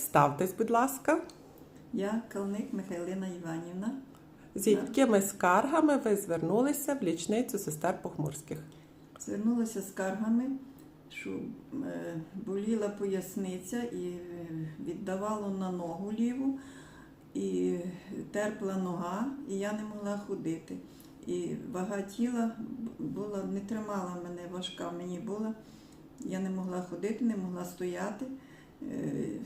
Представтесь, будь ласка, Я Калник Михайлина Іванівна. з якими скаргами ви звернулися в лічницю сестер Похмурських? Звернулася з скаргами, що е, боліла поясниця і е, віддавало на ногу ліву, і терпла нога, і я не могла ходити. І вага тіла була, не тримала мене, важка мені була. Я не могла ходити, не могла стояти.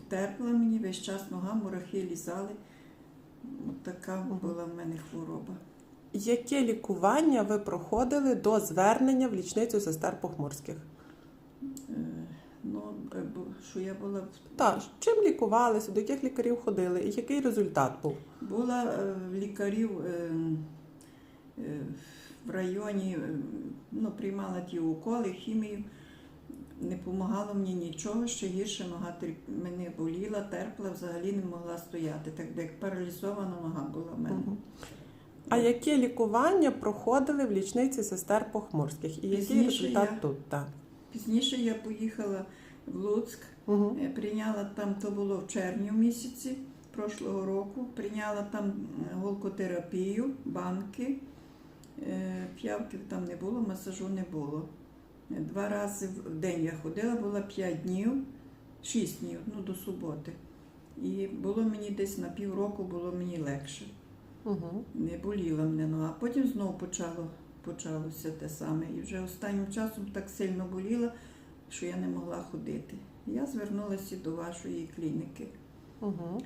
Терпла мені весь час нога, мурахи лізали. От така була в мене хвороба. Яке лікування ви проходили до звернення в лічницю сестер Похмурських? Е, Ну, е, що я була в- Так, чим лікувалися, до яких лікарів ходили і який результат був? була е, в лікарів е, е, в районі, е, ну, приймала ті уколи, хімію. Не допомагало мені нічого, ще гірше нога мене боліла, терпла, взагалі не могла стояти. Так як паралізована нога була в мене. Мгм. А яке лікування проходили в лічниці сестер Похмурських? І який результат я- тут? Так. Пізніше я поїхала в Луцьк, Угу. Прийняла там, то було в червні місяці прошлого року. Прийняла там е, голкотерапію, банки. Е, П'явки там не було, масажу не було. Два рази в день я ходила, була 5 днів, 6 днів, ну до суботи. І було мені десь на півроку було мені легше. Угу. Не боліла мене нога. Потім знову почало, почалося те саме. І вже останнім часом так сильно боліла, що я не могла ходити. Я звернулася до вашої клініки. Угу.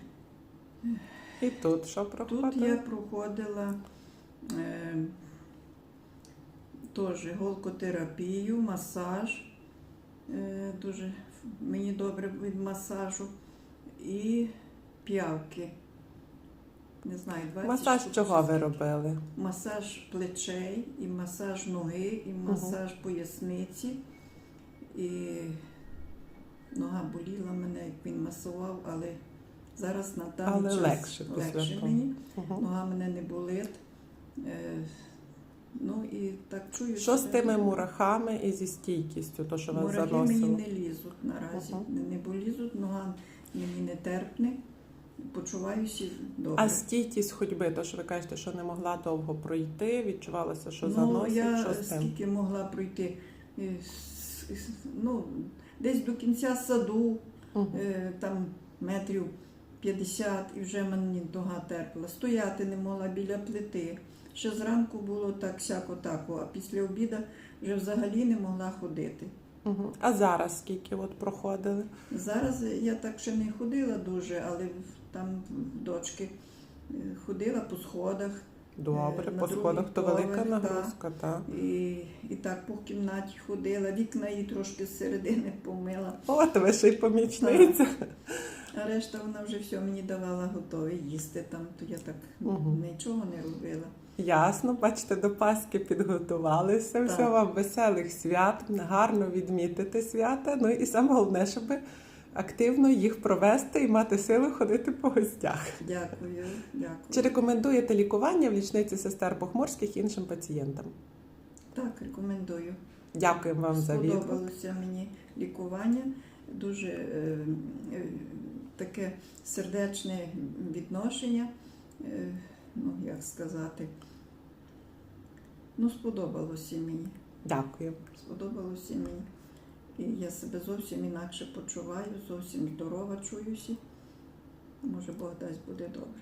І тут що проходили? Тут я проходила е, теж голкотерапію, масаж. Е, дуже мені добре від масажу. І п'явки. Не знаю, 20 Масаж штук чого ви робили? Масаж плечей, і масаж ноги, і масаж поясниці. І нога боліла мене, як він масував, але зараз на даний Але час легше легше мені. Угу. Нога мене не болить. Ну і так чую. Що з тими мурахами і зі стійкістю, то що вас Мурахи мені не лізуть наразі. Ага. Не, не болізуть, нога мені не терпне. Почуваюся добре. А стійкість ходьби, то що ви кажете, що не могла довго пройти, відчувалося, що ну, заносить, я що з тим? скільки могла пройти, е, ну, десь до кінця саду, Угу. е, там метрів 50, і вже мені нога терпла. Стояти не могла біля плити. Ще зранку було так всяко тако, а після обіду вже взагалі не могла ходити. Угу. А зараз скільки от проходили? Зараз я так ще не ходила дуже, але там дочки е, ходила по сходах. Добре, Е, на по сходах то велика нагрузка, так. І, і так по кімнаті ходила, вікна її трошки зсередини помила, От ви ще й помічниця. а решта вона вже все мені давала готове їсти там, то я так Мгм. нічого не робила. Ясно, бачите, до Пасхи підготувалися. Так. Всього вам веселих свят, гарно відмітити свята. Ну і саме головне, щоб активно їх провести і мати сили ходити по гостях. Дякую, дякую. Чи рекомендуєте лікування в лічниці сестер Похмурських іншим пацієнтам? Так, рекомендую. Дякуємо вам за відгук. Сподобалося мені лікування, дуже е, е, таке сердечне відношення, е, ну як сказати. Ну, сподобалося мені. Дякую. Сподобалося мені. І я себе зовсім інакше почуваю, зовсім здорова чуюся. Може, Бог дасть буде добре.